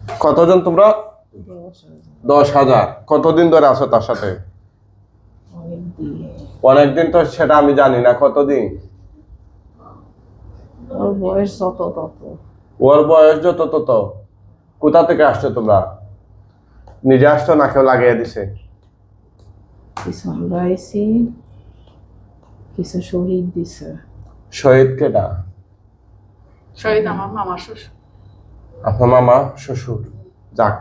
কতজন তোমরা? দশ হাজার। কতদিন ধরে আছো তার সাথে? অনেকদিন তো সেটা আমি জানি না কতদিন? ওর বয়স যত তত। ওর বয়স যত তত। কোথা থেকে আসছো তোমরা? নিজে আসছো না কেউ লাগিয়ে দিছে? কিছু আমরা আইছি কিছু শহীদ দিছে। শহীদ কেটা শহীদ আমার মামা শ্বশুর। আপনার মামা শ্বশুর যাক।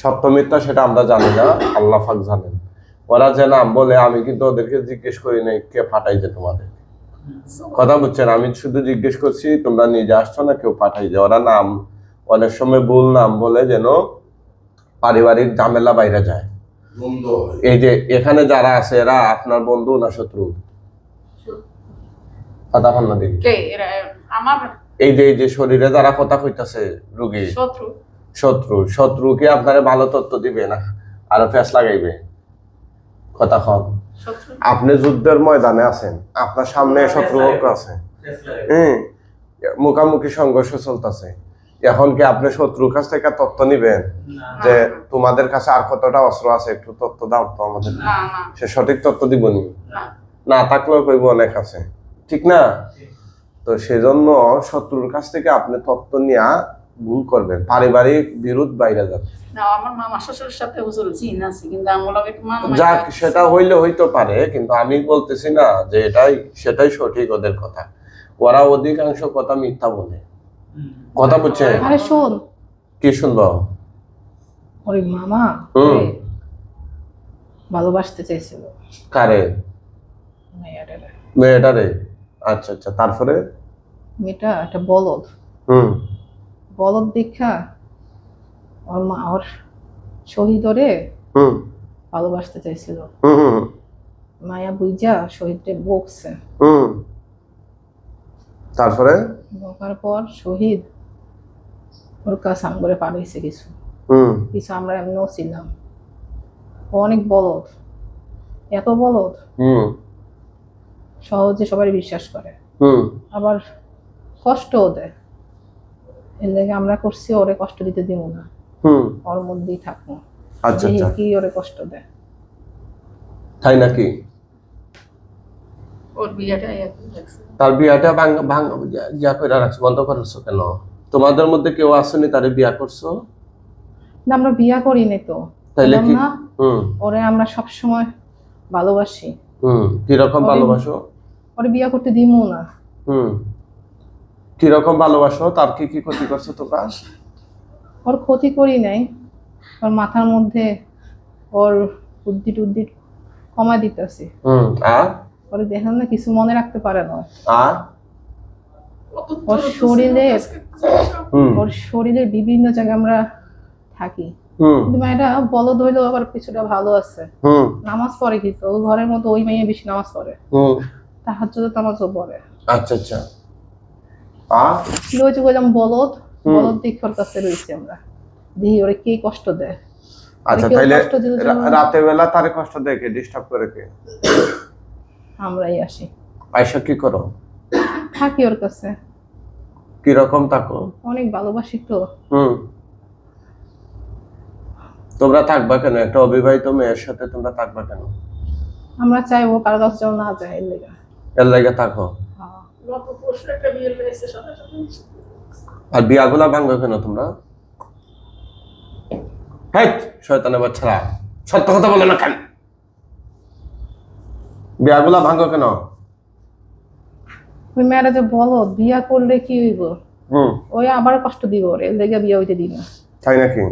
সত্য মিথ্যা সেটা আমরা জানি না আল্লাহ পাক জানেন। ওরা যে নাম বলে আমি কিন্তু ওদেরকে জিজ্ঞেস করি নাই কে পাঠাইছে তোমাদের। কথা বুঝছেন আমি শুধু জিজ্ঞেস করছি তোমরা নিজে আসছো না কেউ পাঠাইছে ওরা নাম অনেক সময় ভুল নাম বলে যেন পারিবারিক ঝামেলা বাইরে যায়। এই যে এখানে যারা আছে এরা আপনার বন্ধু না শত্রু? কথা বল না দেখি। আমার এই যে এই যে শরীরে যারা কথা কইতাছে রুগী। শত্রু। শত্রু শত্রুকে আপনারে ভালো তথ্য দিবে না আরও ফেস লাগাইবে? কথা কম আপনি যুদ্ধের ময়দানে আছেন আপনার সামনে শত্রু আছে। হ্যাঁ মুখামুখি সংঘর্ষ চলতেছে। এখন কি আপনি শত্রুর কাছ থেকে তথ্য নিবেন? যে তোমাদের কাছে আর কতটা অস্ত্র আছে একটু তথ্য দাও তো আমাদের। না না। সে সঠিক তথ্য দিবনি? না। না থাকলেও কইব অনেক আছে। ঠিক না? তো সেজন্য শত্রুর কাছ থেকে আপনি তথ্য নিয়ে ভুল করবেন। পারিবারিক বিরোধ বাইরে যাবে না আমার মামা শ্বশুরের সাথে হুজুর জিন আছে কিন্তু আমার লগে একটু মামা যাক সেটা হইলে হইতে পারে কিন্তু আমি বলতেছি না যে এটাই সেটাই সঠিক ওদের কথা। ওরা অধিকাংশ কথা মিথ্যা বলে। কথা বুঝছে? আরে শোন। কি শুনব? ওরে মামা হুম। ভালোবাসতে চাইছিল। কারে? মেয়েটারে। মেয়েটারে? আচ্ছা আচ্ছা। তারপরে? মেয়েটা একটা বলদ। হুম। বলদ দীক্ষা ওর মা ওর শহীদ ওরে হুম। ভালোবাসতে চাইছিল। হুম মায়া বুইজা শহীদরে বকছে। হুম। তারপরে? বকার পর শহীদ ওর কাছে আম করে পাঠাইছে কিছু। হুম। কিছু আমরা এমনিও ছিলাম অনেক বলদ। এত বলদ। হুম। সহজে সবাই বিশ্বাস করে। আবার কষ্টও দেয়। এর লেগে আমরা করছি ওরে কষ্ট দিতে দিব না। ওর মধ্যেই থাকব আচ্ছা আচ্ছা। কি ওরে কষ্ট দেয়। তাই নাকি? ওর বিয়েটা তার বিয়াটা ভাঙ ভাঙ ইয়া করে রাখছো বন্ধ করেছ কেন? তোমাদের মধ্যে কেউ আসেনি তারে বিয়া করছ? না আমরা বিয়া করি নাই তো। তাইলে কি ওরে আমরা সব সময় ভালোবাসি। হুম কীরকম ভালোবাসো? ওরে বিয়া করতে দিমু না। হুম। কীরকম ভালোবাসো? তার কি কি ক্ষতি করছ তোমরা? ওর ক্ষতি করি নাই। ওর মাথার মধ্যে ওর বুদ্ধি টুদ্ধি কমায় দিতেছি। হুম আর? ওরে দেখেন না কিছু মনে রাখতে পারে না। আর? ওর শরীরে ওর শরীরের বিভিন্ন জায়গায় আমরা থাকি। হুম। কিন্তু মেয়েটা বলো হইলেও আবার কিছুটা ভালো আছে। হুম। নামাজ পড়ে কিন্তু। ঘরের মতো ওই মেয়ে বেশি নামাজ পড়ে। জন্য নামাজও পড়ে আচ্ছা আচ্ছা। আর যে বললাম বলদ। বলদ দীক্ষার কাছে রয়েছি আমরা। দেখি ওরে কে কষ্ট দেয়। আচ্ছা কেউ তাইলে কষ্ট দিলে রা- যেন- রাতের বেলা তারে কষ্ট দেয় কে? ডিস্টার্ব করে কে? আমরাই আসি। আয়সা কি করো? থাকি ওর কাছে। কীরকম থাকো? অনেক ভালোবাসি তো। হুম। তোমরা থাকবা কেন? একটা অবিবাহিত মেয়ের সাথে তোমরা থাকবা কেন? আমরা চাইব কারও কাছে না যায় এর লেগে। এর লাগে থাকো। আর বিয়াগুলা ভাঙবে কেন তোমরা? হ্যাঁ শয়তানের বাচ্চারা সত্য কথা বলে না কেন? বিয়াগুলা ভাঙো কেন? ওই মেয়েরা যে বলো বিয়া করলে কি হইব? ওই আবার কষ্ট দিব ওর লেগে বিয়া হইতে দিই তাই নাকি?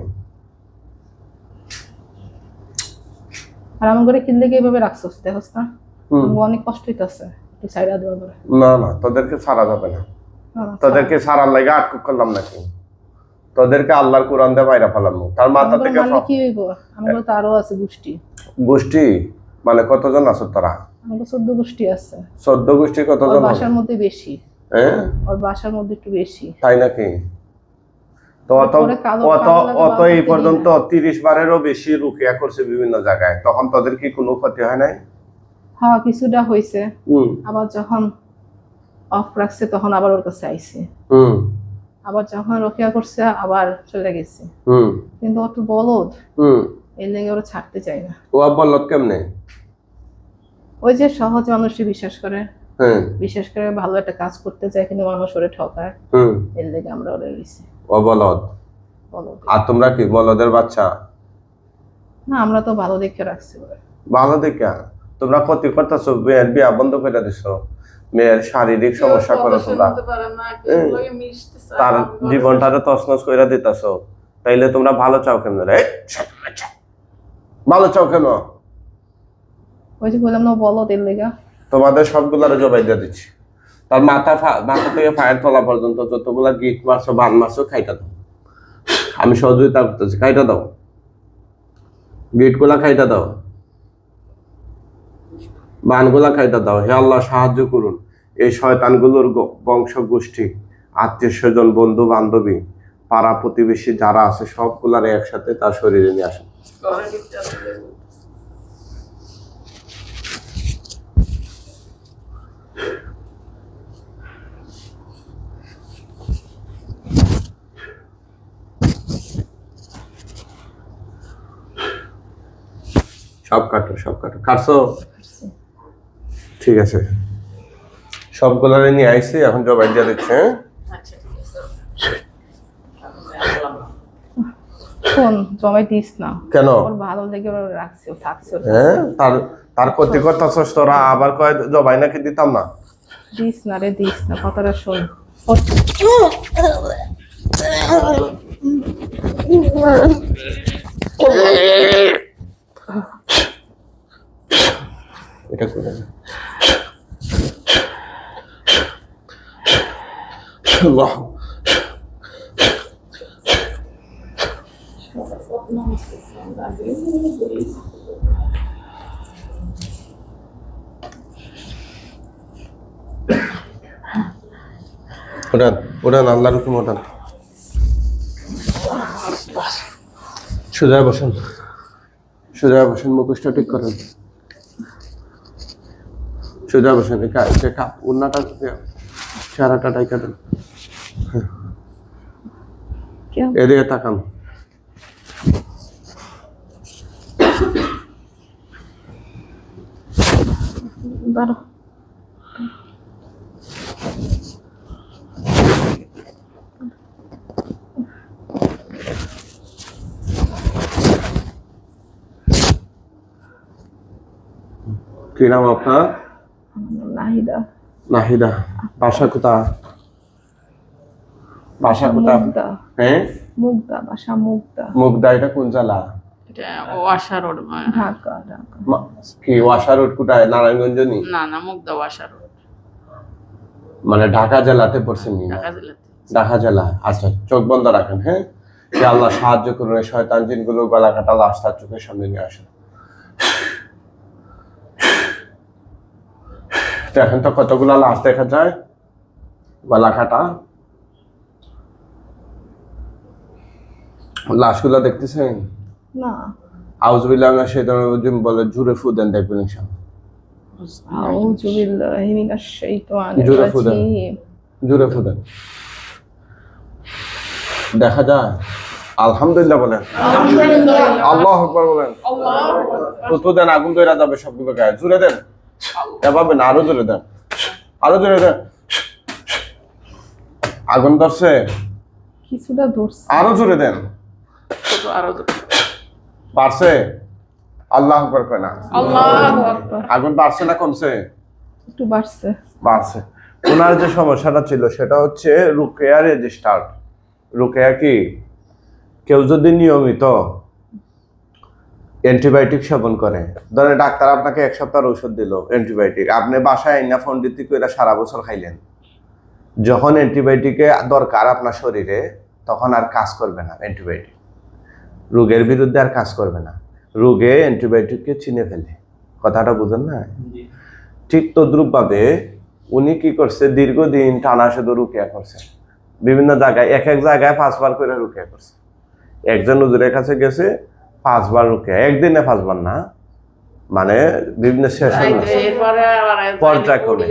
আর আমার ঘরে কিনলে কি রাখছোস? দেখোস না? অনেক কষ্ট হইতাছে। একটু দেওয়া করে না না তোদেরকে ছাড়া যাবে না। তোদেরকে ছাড়ার লাগে আটক করলাম নাকি? তোদেরকে আল্লাহর কোরআন দিয়ে বাইরা ফেলাম। তার মাথা থেকে কি হইব? আমাদের তো আরও আছে গোষ্ঠী। গোষ্ঠী? মানে কতজন আছো তোরা? আমাদের চোদ্দ গোষ্ঠী আছে। চোদ্দ গোষ্ঠী কতজন বাসার মধ্যে বেশি। হ্যাঁ ওর বাসার মধ্যে একটু বেশি। তাই নাকি? তো অত অত অত এই পর্যন্ত তিরিশ বারেরও বেশি রুকিয়া করছে বিভিন্ন জায়গায়। তখন তোদের কি কোনো ক্ষতি হয় নাই? হ্যাঁ কিছুটা হয়েছে আবার যখন অফ রাখছে তখন আবার ওর কাছে আইছে। আবার যখন রক্ষা করছে আবার চলে গেছে। কিন্তু অত বলদ। এই লেগে ওরা ছাড়তে চায় না। ও বলল কেমনে? ওই যে সহজ মানুষই বিশ্বাস করে। হ্যাঁ। বিশেষ করে ভালো একটা কাজ করতে চায় কিন্তু মানুষ ওরে ঠকায়। হুম। এর লেগে আমরা ওরে রইছি। ও বলদ। আর তোমরা কি বলদের বাচ্চা? না আমরা তো ভালো দেখে রাখছি ওরে। ভালো দেখা? তোমরা ক্ষতি করতেছো মেয়ের বিয়া বন্ধ করে দিছো মেয়ের শারীরিক সমস্যা করো তোমরা। তার জীবনটারে তছনছ করে দিতেছো। তাইলে তোমরা ভালো চাও কেন রে? ভালো চাও কেন? ওই যে বললাম না ও বলদ লেগা। তোমাদের সবগুলারে জবাই দিয়ে দিচ্ছি। তার মাথা ফা- মাথা থেকে ফায়ার তোলা পর্যন্ত যতগুলা গিট মারছো বান মারছো খাইটা দাও। আমি সহযোগিতা করতেছি খাইটা দাও। গিটগুলা খাইটা দাও। বানগুলা খাইটা দাও, হে আল্লাহ সাহায্য করুন। এই শয়তানগুলোর বংশ গোষ্ঠী আত্মীয় স্বজন, বন্ধু বান্ধবী, পাড়া প্রতিবেশী যারা আছে, সবগুলারে একসাথে তার শরীরে নিয়ে আসেন। সব কাটো সব কাটো। কাটছো? ঠিক আছে। সবগুলারে নিয়ে আইসি এখন জবাই দিয়ে দিচ্ছে হ্যাঁ? আচ্ছা শোন জমাই দিস না। কেন? ওর ভালো লেগে ওরা রাখছে ও থাকছে হ্যাঁ? তার তার ক্ষতি করতেছস তোরা আবার কয় জবাই নাকি দিতাম না? দিস না রে দিস না কথাটা শোন। এটা করে। আল্লাহ ওঠান ওঠান আল্লাহর হুকুম ওঠান সোজা বসেন সোজা বসেন মুখোশটা ঠিক করেন সোজা বসেন কাপ উন্নাটা চেহারাটা দেন। এদিকে তাকান। কি নাম আপনার? নাহিদা। নাহিদা বাসা কোথা বাসা কোথা হ্যাঁ মুগদা বাসা মুগদা। মুগদা এটা কোন জেলা? এটা রোড ঢাকা ঢাকা। কি ওয়াসা রোড কোথায়? নারায়ণগঞ্জ নি না না মুগদা আশা রোড। মানে ঢাকা জেলাতে পড়ছেন নি? ঢাকা জেলা আচ্ছা চোখ বন্ধ রাখেন হ্যাঁ? যে আল্লাহ সাহায্য করুন শয়তান জিনগুলো গলা কাটা লাশ তার চোখের সামনে নিয়ে আসেন। দেখেন তো কতগুলো লাশ দেখা যায়? গলা কাটা লাশগুলো দেখতেছেন? না। আউজবিল্লাহ সে বলে জুড়ে ফু দেন দেখবেন ইনশাআল্লাহ। আউযু বিল্লাহি মিনাশ শাইতানির জোরে। রাজিম ফু দেন। দেখা যায়? আলহামদুলিল্লাহ বলেন। আল্লাহ আকবার বলেন। তো দেন আগুন তৈরা যাবে সবগুলো গায়ে জুড়ে দেন। এভাবে না আরও জোরে দেন। আরও জোরে দেন। আগুন ধরছে? কিছুটা ধরছে। আরও জোরে দেন। আরও বাড়ছে? আল্লাহ আকবার কয় না? আল্লাহ আগুন বাড়ছে না কমছে? একটু বাড়ছে। বাড়ছে। ওনার যে সমস্যাটা ছিল সেটা হচ্ছে রুকেয়া রেজিস্টার্ড রুকেয়া কি? কেউ যদি নিয়মিত অ্যান্টিবায়োটিক সেবন করে। ধরেন ডাক্তার আপনাকে এক সপ্তাহের ওষুধ দিল অ্যান্টিবায়োটিক আপনি বাসায় আইনা ফোন দিতে করে সারা বছর খাইলেন। যখন অ্যান্টিবায়োটিকে দরকার আপনার শরীরে তখন আর কাজ করবে না অ্যান্টিবায়োটিক রোগের বিরুদ্ধে আর কাজ করবে না। রোগে অ্যান্টিবায়োটিককে চিনে ফেলে। কথাটা বুঝেন না? ঠিক তদ্রুপভাবে উনি কি করছে দীর্ঘদিন টানা শুধু রুকিয়া করছে। বিভিন্ন জায়গায় এক এক জায়গায় পাঁচবার করে রুকিয়া করছে। একজন হুজুরের কাছে গেছে পাঁচবার রুকিয়া একদিনে পাঁচবার না মানে বিভিন্ন সেশন পর্যায়ক্রমে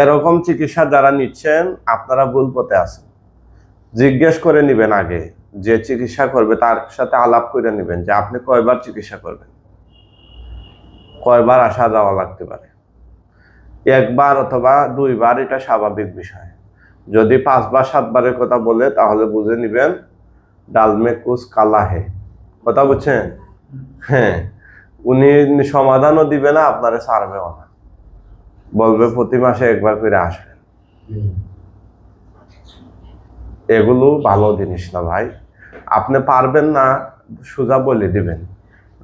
এরকম চিকিৎসা যারা নিচ্ছেন আপনারা ভুল পথে আছেন। জিজ্ঞেস করে নিবেন আগে যে চিকিৎসা করবে তার সাথে আলাপ করে নেবেন যে আপনি কয়বার চিকিৎসা করবেন। কয়বার আসা যাওয়া লাগতে পারে। একবার অথবা দুইবার এটা স্বাভাবিক বিষয়। যদি পাঁচবার সাতবারের কথা বলে তাহলে বুঝে নিবেন ডালমে কুস কালা হে কথা বুঝছেন? হ্যাঁ উনি সমাধানও দিবে না, আপনারে ছাড়বেও না। বলবে প্রতি মাসে একবার করে আসবেন। এগুলো ভালো জিনিস না ভাই। আপনি পারবেন না, সোজা বলে দিবেন।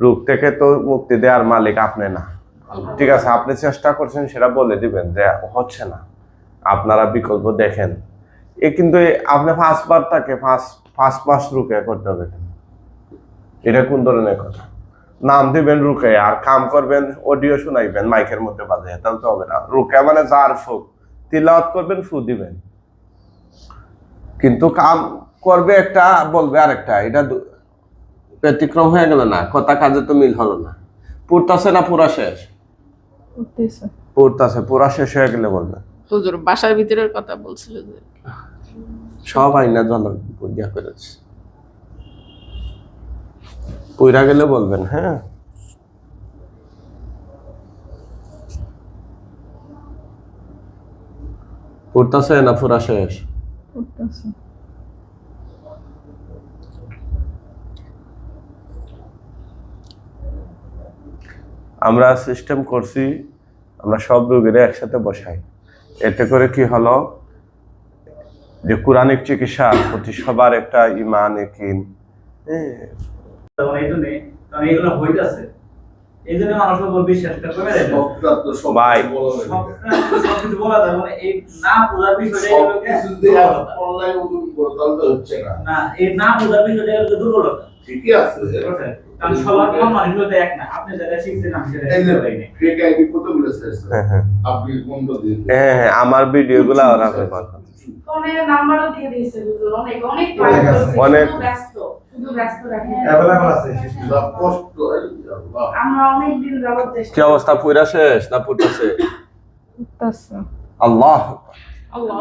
রোগ থেকে তো মুক্তি দেওয়ার মালিক আপনি না। ঠিক আছে, আপনি চেষ্টা করছেন সেটা বলে দিবেন যে হচ্ছে না। আপনারা বিকল্প দেখেন। এ কিন্তু আপনি পাঁচবার তাকে পাঁচ পাঁচ মাস রুকে করতে হবে? এটা কোন ধরনের কথা? নাম দিবেন রুকে আর কাম করবেন অডিও শোনাইবেন মাইকের মধ্যে বাজে তাহলে তো হবে না। রুকে মানে যার ফুক তিলাওয়াত করবেন ফু দিবেন। কিন্তু কাম করবে একটা বলবে আরেকটা এটা ব্যতিক্রম হয়ে গেল না কথা কাজে তো মিল হলো না। পুরতাছে না পুরা শেষ? পুরতাছে পুরা শেষ হয়ে গেলে বলবে। হুজুর বাসার ভিতরের কথা বলছিল যে সব আইনা জল বুঝিয়া করেছে। পুইরা গেলে বলবেন হ্যাঁ। পুরতাছে না পুরা শেষ? আমরা সিস্টেম করছি আমরা সব রোগীরা একসাথে বসাই। এতে করে কি হলো? যে কোরআনিক চিকিৎসার প্রতি সবার একটা ইমান একিন তখন এই জন্যে কারণ এগুলো হইতাছে। এই জন্য মানুষের উপর বিশ্বাসটা কমে যায় সবটা তো সব ভাই। বলা হয়ে সব গেছে। সবকিছু বলা যায় মানে এই না বোঝার বিষয়টা সব এগুলোকে কিছুতে দুর্বলতা। অনলাইন ওজন করে তাহলে তো হচ্ছে না। না এই না বোঝার বিষয়টা এগুলোকে দুর্বলতা। ঠিকই আছে। কারণ সবার মন মানুষগুলো এক না। আপনি শিখছেন আমি সেটা আইডি কত বলেছে হ্যাঁ হ্যাঁ। আপনি কোনটা দিয়ে হ্যাঁ হ্যাঁ আমার ভিডিওগুলো করে। ফোনের নাম্বারও দিয়ে দিয়েছে হুজুর অনেক অনেক অনেক ব্যস্ত শুধু ব্যস্ত রাখি অ্যাভেলেবল আছে কষ্ট আল্লাহ আমরা অনেক দিন যাবত কি অবস্থা? পুরা শেষ না পুরতাছে আল্লাহ। আল্লাহ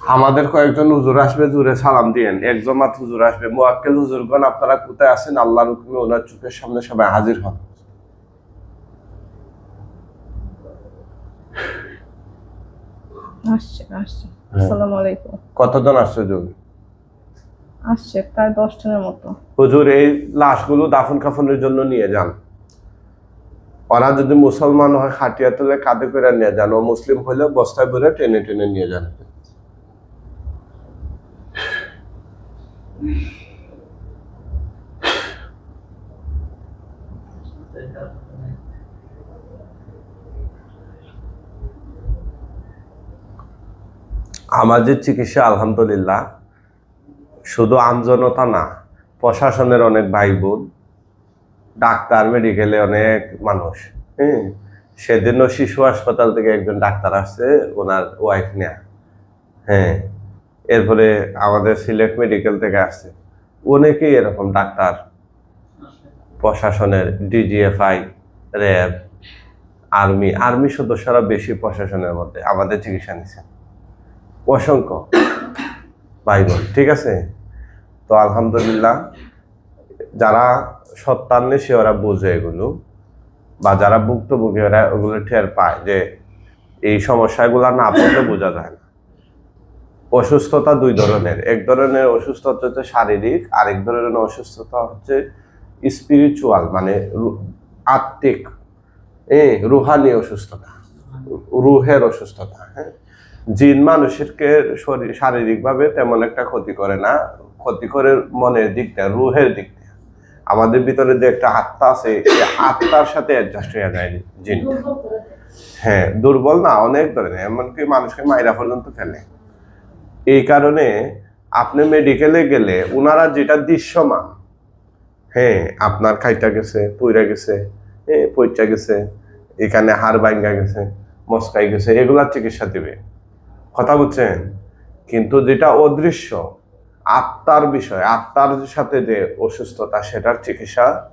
আমাদের কয়েকজন হুজুর আসবে জুড়ে সালাম দিয়েন। একজন মাত্র হুজুর আসবে মোয়াক্কেল হুজুরগণ আপনারা কোথায় আছেন? আল্লাহর হুকুমে ওনার চোখের সামনে সবাই হাজির হন। আসছে আসছে। আসসালামু আলাইকুম। কতজন আসছে হুজুর? আসছে প্রায় দশ জনের মতো। হুজুর এই লাশগুলো দাফন কাফনের জন্য নিয়ে যান। ওরা যদি মুসলমান হয় খাটিয়া তুলে কাঁধে করে নিয়ে যান। ও মুসলিম হলে বস্তায় ভরে টেনে টেনে নিয়ে যান। আমাদের চিকিৎসা, আলহামদুলিল্লাহ, শুধু আমজনতা না, প্রশাসনের অনেক ভাই বোন ডাক্তার, মেডিকেলে অনেক মানুষ হ্যাঁ সেদিনও শিশু হাসপাতাল থেকে একজন ডাক্তার আসছে, ওনার ওয়াইফ নেয়া হ্যাঁ? এরপরে আমাদের সিলেট মেডিকেল থেকে আসছে। অনেকেই এরকম ডাক্তার, প্রশাসনের ডিজিএফআই র্যাব আর্মি আর্মি সদস্যরা বেশি প্রশাসনের মধ্যে আমাদের চিকিৎসা নিচ্ছেন অসংখ্য। ভাই ঠিক আছে? তো আলহামদুলিল্লাহ, যারা সত্যান্বেষী ওরা বোঝে এগুলো বা যারা ভুক্তভোগী ওরা ওগুলো টের পায় যে এই সমস্যাগুলো না বললে বোঝা যায় না। অসুস্থতা দুই ধরনের, এক ধরনের অসুস্থতা হচ্ছে শারীরিক, আরেক ধরনের অসুস্থতা হচ্ছে স্পিরিচুয়াল মানে আত্মিক, এ, রুহানি অসুস্থতা, রুহের অসুস্থতা হ্যাঁ? জিন মানুষেরকে শরীর শারীরিকভাবে তেমন একটা ক্ষতি করে না। ক্ষতি করে মনের দিকটা রুহের দিক আমাদের ভিতরে যে একটা আত্মা আছে এই আত্মার সাথে অ্যাডজাস্ট হয়ে যায় জিন। হ্যাঁ দুর্বল না, অনেক ধরনের। এমনকি মানুষকে মাইরা পর্যন্ত ফেলে। এই কারণে আপনি মেডিকেলে গেলে ওনারা যেটা দৃশ্যমান হ্যাঁ আপনার খাইটা গেছে, পইরা গেছে, এ পইচা গেছে, এখানে হাড় ভাঙ্গা গেছে, মস্কাই গেছে, এগুলার চিকিৎসা দিবে। কথা বুঝছেন? কিন্তু যেটা অদৃশ্য, আত্মার বিষয়, আত্মার সাথে যে অসুস্থতা, সেটার চিকিৎসা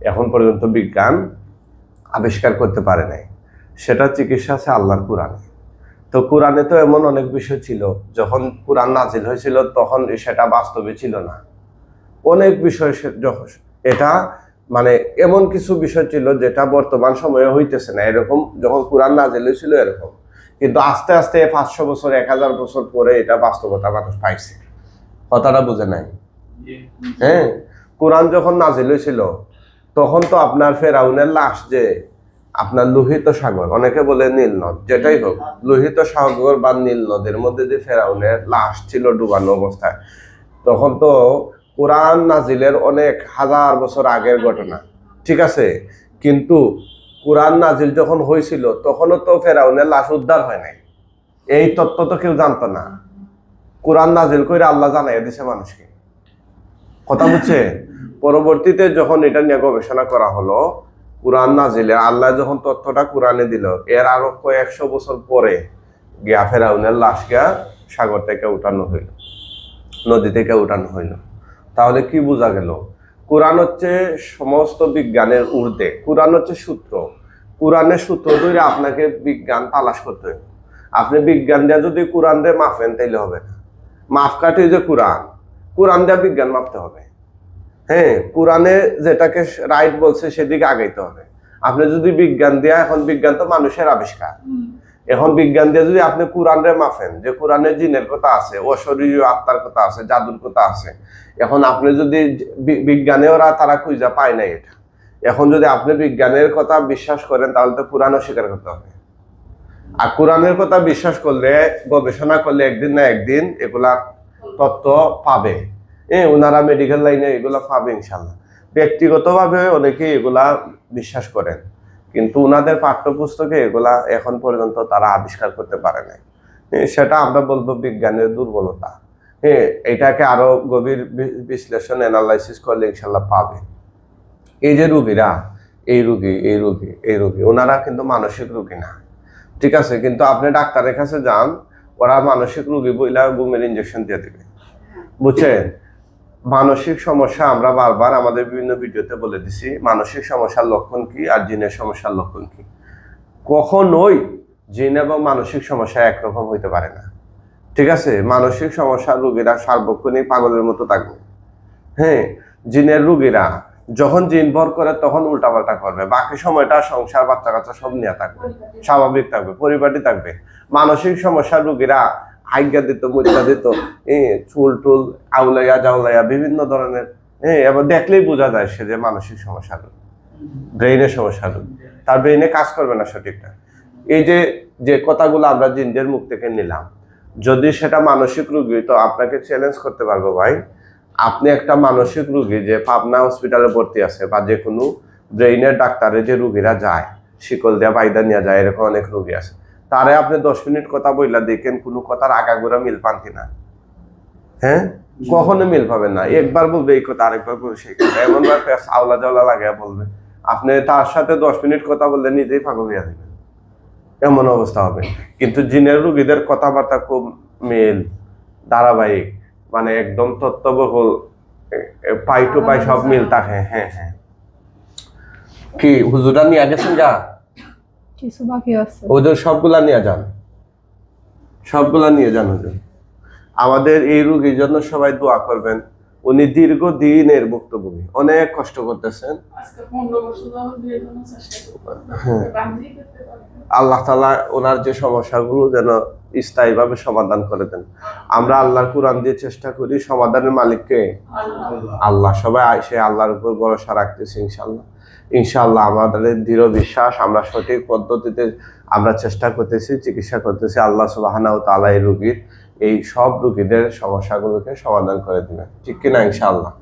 এখন পর্যন্ত বিজ্ঞান আবিষ্কার করতে পারে নাই। সেটা চিকিৎসা আছে আল্লাহর কোরআনে। তো কোরআনে তো এমন অনেক বিষয় ছিল, যখন কোরআন নাজিল হয়েছিল, তখন সেটা বাস্তবে ছিল না। অনেক বিষয় যখন এটা মানে এমন কিছু বিষয় ছিল, যেটা বর্তমান সময়ে হইতেছে না। এরকম যখন কোরআন নাজিল হয়েছিল, এরকম। কিন্তু আস্তে আস্তে পাঁচশো বছর, এক হাজার বছর পরে এটা বাস্তবতা মানুষ পাইছে। কথাটা বুঝে নাই? হ্যাঁ কোরআন যখন নাজিল হয়েছিল, তখন তো আপনার ফেরাউনের লাশ যে আপনার লোহিত সাগর, অনেকে বলে নীল নদ, যেটাই হোক, লোহিত সাগর বা নীল নদের মধ্যে যে ফেরাউনের লাশ ছিল ডুবানো অবস্থায়, তখন তো কোরআন নাজিলের অনেক হাজার বছর আগের ঘটনা, ঠিক আছে? কিন্তু কোরআন নাজিল যখন হয়েছিল তখনও তো ফেরাউনের লাশ উদ্ধার হয় নাই। এই তত্ত্ব তো কেউ জানতো না। কোরআন নাজিল করে আল্লাহ জানাই দিছে মানুষকে। কথা বুঝছে? পরবর্তীতে যখন এটা নিয়ে গবেষণা করা হলো, কোরআন নাজিলে আল্লাহ যখন তথ্যটা কোরআনে দিল, এর আরও কয়েকশো বছর পরে গিয়া ফেরাউনের লাশ গিয়া সাগর থেকে উঠানো হইল, নদী থেকে উঠানো হইল। তাহলে কি বোঝা গেল? কোরআন হচ্ছে সমস্ত বিজ্ঞানের ঊর্ধ্বে। কোরআন হচ্ছে সূত্র। কোরআনের সূত্র ধরে আপনাকে বিজ্ঞান তালাশ করতে হবে আপনি বিজ্ঞান দিয়ে যদি কোরআন দিয়ে মাফেন তাইলে হবে না। মাফ কাটে যে কোরআন। কোরআন দিয়ে বিজ্ঞান মাপতে হবে। হ্যাঁ কোরআনে যেটাকে রাইট বলছে, সেদিকে আগাইতে হবে। আপনি যদি বিজ্ঞান দিয়া, এখন বিজ্ঞান তো মানুষের আবিষ্কার। এখন বিজ্ঞান দিয়ে যদি আপনি কোরআনে মাফেন যে কোরআনে জিনের কথা আছে অশরীরীয় আত্মার কথা আছে, জাদুর কথা আছে, এখন আপনি যদি বিজ্ঞানে ওরা, তারা খুঁজা পায় না এটা। এখন যদি আপনি বিজ্ঞানের কথা বিশ্বাস করেন, তাহলে তো কোরআন অস্বীকার করতে হবে। আর কোরআনের কথা বিশ্বাস করলে, গবেষণা করলে একদিন না একদিন এগুলা তত্ত্ব পাবে। হ্যাঁ ওনারা মেডিকেল লাইনে এগুলা পাবে ইনশাল্লাহ। ব্যক্তিগতভাবে অনেকে এগুলা বিশ্বাস করেন। কিন্তু ওনাদের পাঠ্যপুস্তকে এগুলা এখন পর্যন্ত তারা আবিষ্কার করতে পারে নাই। হ্যাঁ, সেটা আমরা বলব বিজ্ঞানের দুর্বলতা। হ্যাঁ এটাকে আরও গভীর বিশ্লেষণ অ্যানালাইসিস করলে ইনশাল্লাহ পাবে। এই যে রুগীরা এই রুগী এই রুগী এই রুগী ওনারা কিন্তু মানসিক রুগী না। ঠিক আছে কিন্তু আপনি ডাক্তারের কাছে যান ওরা মানসিক রুগী বইলা ঘুমের ইঞ্জেকশন দিয়ে দিবে। বুঝছেন? মানসিক সমস্যা আমরা বারবার আমাদের বিভিন্ন ভিডিওতে বলে দিছি। মানসিক সমস্যার লক্ষণ কি আর জিনের সমস্যার লক্ষণ কি? কখনোই জিন এবং মানসিক সমস্যা একরকম হইতে পারে না। ঠিক আছে? মানসিক সমস্যার রোগীরা সার্বক্ষণিক পাগলের মতো থাকবে। হ্যাঁ জিনের রুগীরা যখন জিন ভর করে তখন উল্টাপাল্টা করবে। বাকি সময়টা সংসার বাচ্চা কাচ্চা সব নিয়ে থাকবে। স্বাভাবিক থাকবে, পরিপাটি থাকবে। মানসিক সমস্যার রুগীরা আজ্ঞা দিত মুদ্রা দিত চুল টুল আউলাইয়া জাউলাইয়া বিভিন্ন ধরনের হ্যাঁ এবার দেখলেই বোঝা যায় সে যে মানসিক সমস্যা, ব্রেইনের সমস্যা। তার ব্রেইনে কাজ করবে না সঠিকটা। এই যে যে কথাগুলো আমরা জিনদের মুখ থেকে নিলাম, যদি সেটা মানসিক রুগী, তো আপনাকে চ্যালেঞ্জ করতে পারব ভাই। আপনি একটা মানসিক রুগী যে পাবনা হসপিটালে ভর্তি আছে বা যে কোনো ব্রেইনের ডাক্তারে যে রুগীরা যায়, শিকল দেয়া বাইদা নিয়ে যায়, এরকম অনেক রুগী আছে। তারে আপনি দশ মিনিট কথা বললা দেখেন কোনো কথার আগাগোড়া মিল পান কিনা। হ্যাঁ? কখনো মিল পাবেন না। একবার বলবে এই কথা আরেকবার বলবে সেই কথা। এমন ভাবে আওলা জাওলা লাগাইয়া বলবে। আপনি তার সাথে দশ মিনিট কথা বললে নিজেই পাগল হইয়া যাবেন এমন অবস্থা হবে। কিন্তু জিনের রুগীদের কথাবার্তা খুব মিল ধারাবাহিক মানে একদম তত্ত্ববহুল পাই টু পাই সব মিল থাকে। হ্যাঁ হ্যাঁ। কি হুজুরা নিয়ে গেছেন যা? কিছু বাকি আছে। ওদের সবগুলা নিয়ে যান। সবগুলা নিয়ে যান হুজুর আমাদের এই রোগীর জন্য সবাই দোয়া করবেন। উনি দীর্ঘদিনের ভুক্তভোগী। অনেক কষ্ট করতেছেন। হ্যাঁ। আল্লাহ তালা ওনার যে সমস্যাগুলো যেন স্থায়ীভাবে সমাধান করে দেন। আমরা আল্লাহর কোরআন দিয়ে চেষ্টা করি সমাধানের মালিককে। আল্লাহ। আল্লাহ সবাই সে আল্লাহর উপর ভরসা রাখতেছি ইনশাল্লাহ ইনশাল্লাহ আমাদের দৃঢ় বিশ্বাস, আমরা সঠিক পদ্ধতিতে আমরা চেষ্টা করতেছি, চিকিৎসা করতেছি। আল্লাহ সুবাহানা তালা এই রুগীর এই সব রুগীদের সমস্যাগুলোকে সমাধান করে দেবেন। ঠিক কিনা ইনশাআল্লাহ?